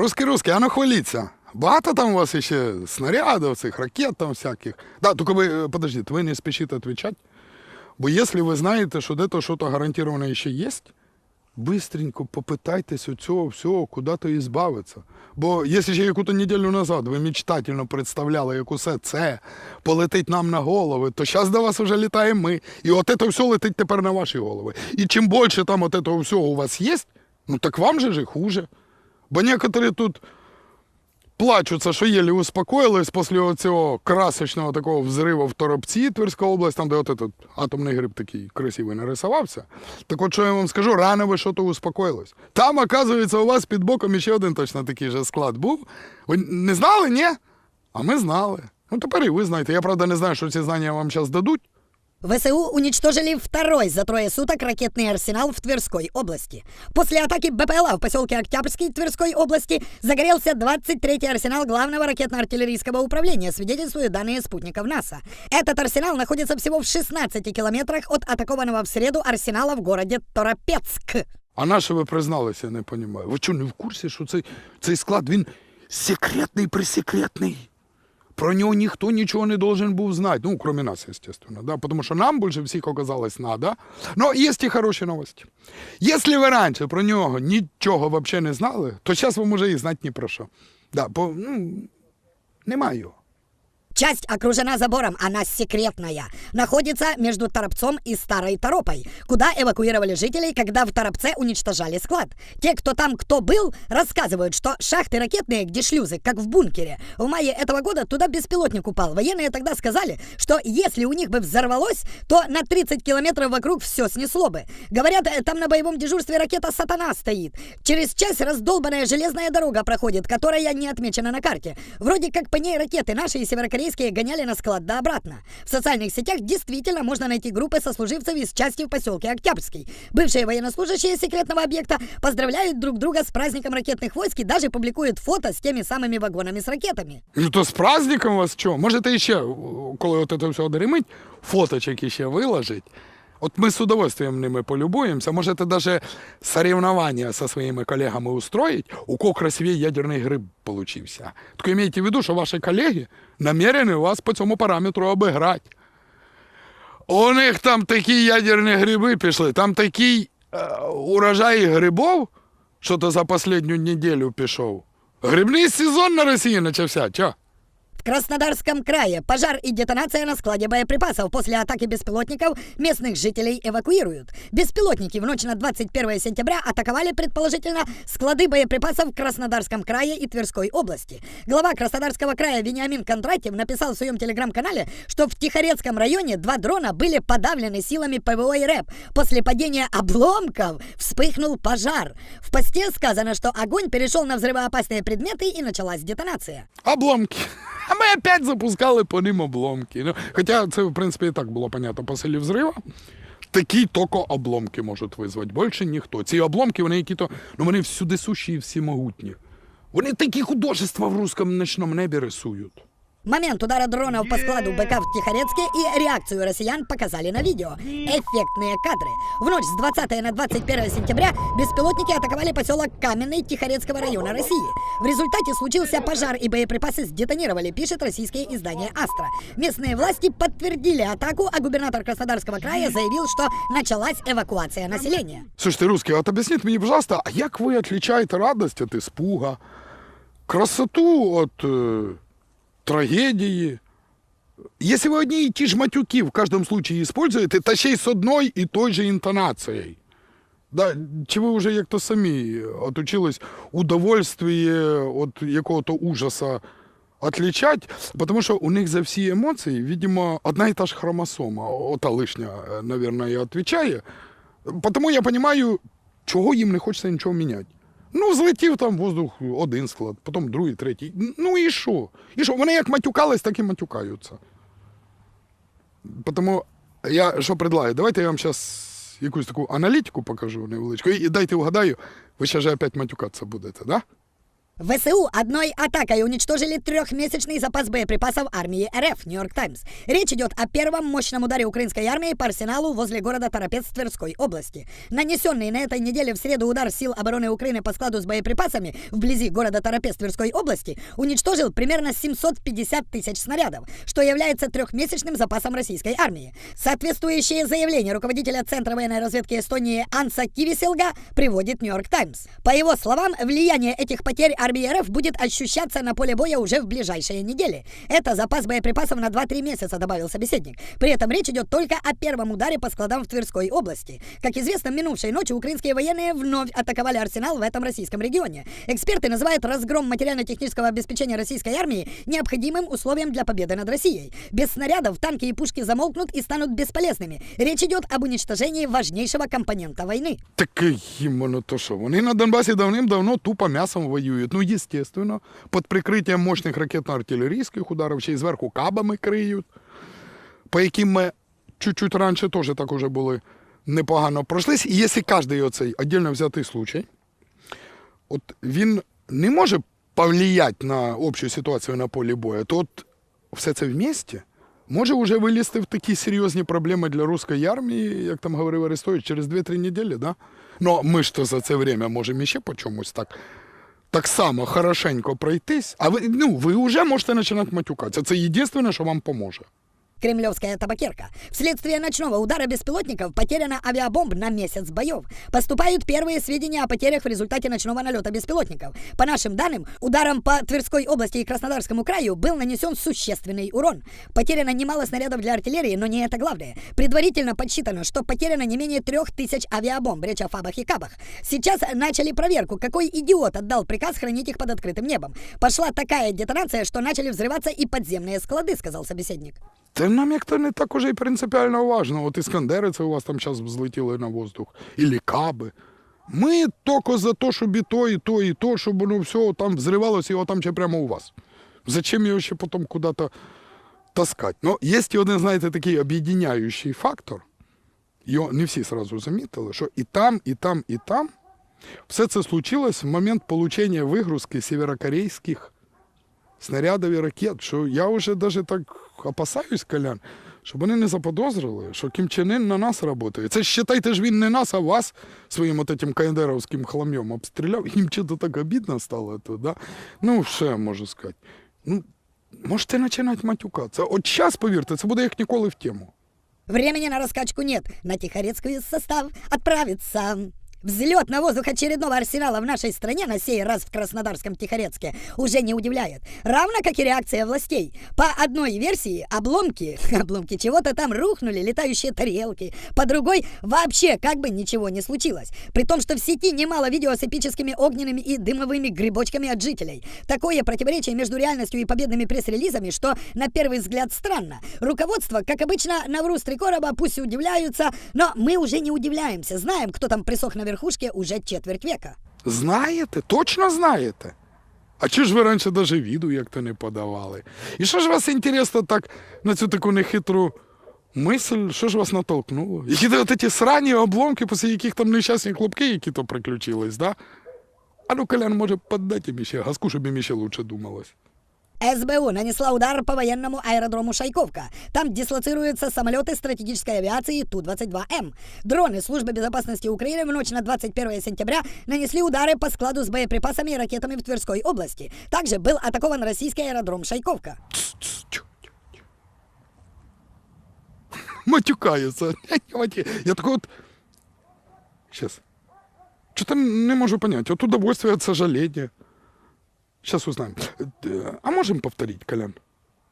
Русський, русський, а ну хваліться. Багато там у вас ще снарядів, цих ракет там всяких. Да, тільки ви, е, подождіть, ви не спішите відповідати. Бо якщо ви знаєте, що де-то щось гарантоване ще є, быстренько попитайтесь у цього всього куди-то і збавитися. Бо якщо ще яку-то неділю назад ви мечтательно представляли, як усе це полетить нам на голови, то зараз до вас вже літаємо ми. І от це все летить тепер на ваші голови. І чим більше там от цього всього у вас є, ну так вам же ж і хуже. Бо некоторі тут плачуться, що єлі успокоїлись після цього красочного такого взриву в Торопці, Тверська область, там, де от этот атомний гриб такий красивий нарисувався. Так от що я вам скажу, рано ви що то успокоїлись. Там, оказується, у вас під боком ще один точно такий же склад був. Ви не знали, ні? А ми знали. Ну тепер і ви знаєте. Я правда не знаю, що ці знання вам зараз дадуть. ВСУ уничтожили второй за трое суток ракетный арсенал в Тверской области. После атаки БПЛА в поселке Октябрьский Тверской области загорелся 23-й арсенал главного ракетно-артиллерийского управления, свидетельствуют данные спутников НАСА. Этот арсенал находится всего в 16 километрах от атакованного в среду арсенала в городе Торопецк. А на що ви призналися, я не розумію. Ви що, не в курсі, що цей, цей склад він секретний пресекретний? Про нього ніхто нічого не должен був знати. Ну, кроме нас, естественно, да? Потому що нам більше всіх оказалось надо. Но є і хороші новості. Якщо ви раніше про нього нічого взагалі не знали, то зараз ви може і знати ні про що. Да, бо, ну, немає його. Часть окружена забором, она секретная. Находится между Торопцом и Старой Торопой, куда эвакуировали жителей, когда в Торопце уничтожали склад. Те, кто там кто был, рассказывают, что шахты ракетные, где шлюзы, как в бункере. В мае этого года туда беспилотник упал. Военные тогда сказали, что если у них бы взорвалось, то на 30 километров вокруг все снесло бы. Говорят, э, там на боевом дежурстве ракета «Сатана» стоит. Через час раздолбанная железная дорога проходит, которая не отмечена на карте. Вроде как по ней ракеты наши и северокорейские гоняли на склад да обратно. В социальных сетях действительно можно найти группы сослуживцев из части в поселке Октябрьский. Бывшие военнослужащие секретного объекта поздравляют друг друга с праздником ракетных войск и даже публикуют фото с теми самыми вагонами с ракетами. Ну то з праздником вас що? Можете ще, о, коли от це все одеремить, фоточок ще виложить. От ми з удовольствием ними полюбуємося. Можете даже соревнования со своими колегами устроить, у кого красивее ядерний гриб получився. Тільки имейте в виду, що ваші колеги намерены вас по цьому параметру обіграти. У них там такі ядерні гриби пішли, там такий е, урожай грибов, що то за останню неділю пішов. Грибний сезон на Росії почався. Чо? В Краснодарском крае пожар и детонация на складе боеприпасов. После атаки беспилотников местных жителей эвакуируют. Беспилотники в ночь на 21 сентября атаковали, предположительно, склады боеприпасов в Краснодарском крае и Тверской области. Глава Краснодарского края Вениамин Кондратьев написал в своем телеграм-канале, что в Тихорецком районе два дрона были подавлены силами ПВО и РЭП. После падения обломков вспыхнул пожар. В посте сказано, что огонь перешел на взрывоопасные предметы и началась детонация. Обломки. Ми опять запускали по ним обломки. Ну, хоча це, в принципі, і так було понятно по силі взрива. Такі тільки обломки можуть визвати. Більше ніхто. Ці обломки, вони які-то, ну вони всюди суші і всі могутні. Вони такі художества в русском ночному небі рисують. Момент удара дронов по складу БК в Тихорецке и реакцию россиян показали на видео. Эффектные кадры. В ночь с 20 на 21 сентября беспилотники атаковали поселок Каменный Тихорецкого района России. В результате случился пожар и боеприпасы сдетонировали, пишет российское издание «Астра». Местные власти подтвердили атаку, а губернатор Краснодарского края заявил, что началась эвакуация населения. Слушайте, русский, от об'ясніть мені, пожалуйста, а як ви відрізняєте радість від іспуга, красоту від е, трагедії? Если вы одни и те же матюки в каждом случае используете, та ще й з одной і той же інтонацією. Да, чи ви вже як-то самі отучились удовольствие від якого-то ужаса отличать, потому що у них за всі емоції, видимо, одна і та ж хромосома, ота лишня, е, наверное, і отвечає. Потому я понимаю, чого їм не хочеться нічого міняти. Ну, злетів там воздух один склад, потім другий, третій. Ну і що? І що? Вони як матюкались, так і матюкаються. Тому я що предлагаю? Давайте я вам зараз якусь таку аналітику покажу невеличку. І дайте вгадаю, ви ще ж опять матюкатися будете, да? ВСУ одной атакой уничтожили трехмесячный запас боеприпасов армии РФ, Нью-Йорк Таймс. Речь идет о первом мощном ударе украинской армии по арсеналу возле города Торопец Тверской области. Нанесенный на этой неделе в среду удар сил обороны Украины по складу с боеприпасами вблизи города Торопец Тверской области уничтожил примерно 750 тысяч снарядов, что является трехмесячным запасом российской армии. Соответствующее заявление руководителя Центра военной разведки Эстонии Анса Кивиселга приводит Нью-Йорк Таймс. По его словам, влияние этих потерь армии РФ будет ощущаться на поле боя уже в ближайшие недели. Это запас боеприпасов на 2-3 месяца, добавил собеседник. При этом речь идет только о первом ударе по складам в Тверской области. Как известно, минувшей ночью украинские военные вновь атаковали арсенал в этом российском регионе. Эксперты называют разгром материально-технического обеспечения российской армии необходимым условием для победы над Россией. Без снарядов танки и пушки замолкнут и станут бесполезными. Речь идет об уничтожении важнейшего компонента войны. Так е, іменно то що. Вони на Донбасі давним-давно тупо м'ясом воюють. Ну, естественно, під прикриттям мощних ракетно-артилерійських ударів, ще й зверху кабами криють, по яким ми чуть-чуть раніше теж так уже були непогано пройшлись. І якщо кожен оцей віддільно взятий случай, от він не може повлиять на общу ситуацію на полі бою, то от все це вместе може вже вилізти в такі серйозні проблеми для руської армії, як там говорив Арестович, через 2-3 неділі, да? Ну, ми ж то за це время можемо ще по чомусь так, так само хорошенько пройтись, а ви, ну, ви вже можете починати матюкатися. Це єдине, що вам поможе. Кремлевская табакерка. Вследствие ночного удара беспилотников потеряна авиабомб на месяц боев. Поступают первые сведения о потерях в результате ночного налета беспилотников. По нашим данным, ударом по Тверской области и Краснодарскому краю был нанесен существенный урон. Потеряно немало снарядов для артиллерии, но не это главное. Предварительно подсчитано, что потеряно не менее трех тысяч авиабомб, речь о фабах и кабах. Сейчас начали проверку, какой идиот отдал приказ хранить их под открытым небом. Пошла такая детонация, что начали взрываться и подземные склады, сказал собеседник. Це нам як-то не так уже і принципіально важно. От іскандери це у вас там зараз злетіли на воздух, і каби. Ми тільки за те, щоб і то, і то, і то, щоб воно все там взривалося, його там ще прямо у вас. Зачем його ще потім куди-то таскати? Ну, є один, знаєте, такий об'єднаючий фактор. Його не всі сразу замітили, що і там, і там, і там все це случилось в момент получення вигрузки северокорейських снарядів і ракет, що я вже навіть так опасаюсь, Колян, щоб вони не заподозрили, що Кім Чен Ын на нас працює. Це ж считайте ж він не нас, а вас своїм от этим кайдеровським хлам'єм обстріляв. Їм чого так обідно стало то, да? Ну, я можу сказати? Ну, можете починати матюкатися. От час, повірте, це буде як ніколи в тему. Времени на раскачку нет. На Тихорецкую состав отправится. Взлет на воздух очередного арсенала в нашей стране, на сей раз в Краснодарском Тихорецке, уже не удивляет. Равно как и реакция властей. По одной версии, обломки, обломки чего-то там рухнули, летающие тарелки. По другой, вообще как бы ничего не случилось. При том, что в сети немало видео с эпическими огненными и дымовыми грибочками от жителей. Такое противоречие между реальностью и победными пресс-релизами, что на первый взгляд странно. Руководство, как обычно, навру с три короба, пусть удивляются, но мы уже не удивляемся. Знаем, кто там присох на верхушке уже четверть века. Знаєте, точно знаєте. А чи ж ви раніше навіть віду як-то не подавали? І що ж вас інтересно так на цю таку нехитру мисль, що ж вас натолкнуло? То от ті срані обломки, після яких там нещасні хлопки, які то приключились, да? А ну, Колян, може, поддайте мені ще газку, щоб мені ще лучше думалось. СБУ нанесла удар по военному аэродрому Шайковка. Там дислоцируются самолеты стратегической авиации Ту-22М. Дроны Службы безопасности Украины в ночь на 21 сентября нанесли удары по складу с боеприпасами и ракетами в Тверской области. Также был атакован российский аэродром Шайковка. Тс, тс, тю, тю, тю. Матюкається. Я такой от... Сейчас. Что-то не можу понять. От удовольствие от сожаления. Сейчас узнаем. Э, А можем повторить, Колян?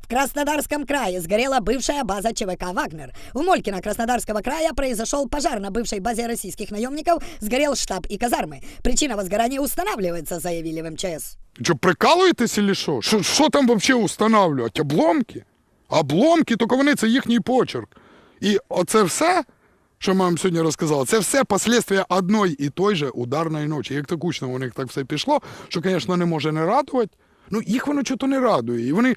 В Краснодарском крае сгорела бывшая база ЧВК «Вагнер». В Молькино Краснодарского края произошел пожар на бывшей базе российских наемников, сгорел штаб и казармы. Причина возгорания устанавливается, заявили в МЧС. Что, прикалуєтесь или що? Що, що там вообще устанавливать? Обломки? Обломки, тільки вони це їхній почерк. І оце все, що ми вам сьогодні розказали, це все последствия одної і той же ударної ночі. Як такучно у них так все пішло, що, звісно, не може не радувати. Ну, їх воно чого не радує. І вони,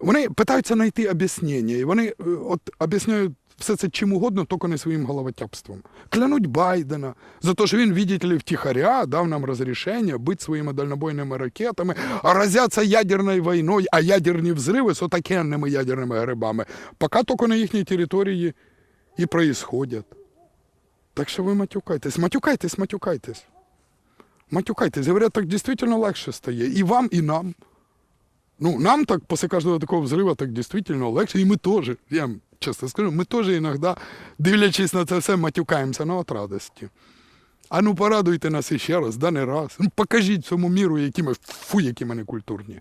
вони питаються знайти об'яснення. І вони е, от об'ясняють все це чим угодно, тільки не своїм головотяпством. Клянуть Байдена за те, що він, видите ли, втихаря дав нам розрішення бити своїми дальнобойними ракетами, разяться ядерною війною, а ядерні взриви з отакенними ядерними грибами, поки тільки на їхній території і происходять. Так що ви матюкайтесь, матюкайтесь, матюкайтесь. Матюкайтесь, говорят, так дійсно легше стає. І вам, і нам. Ну, нам так после каждого такого взрыва так действительно легше, і ми теж, я вам чесно скажу, ми теж іноді, дивлячись на це все, матюкаємося на от радості. А ну порадуйте нас іще раз, да не раз. Ну, покажіть цьому міру, які ми, фу, які ми некультурні.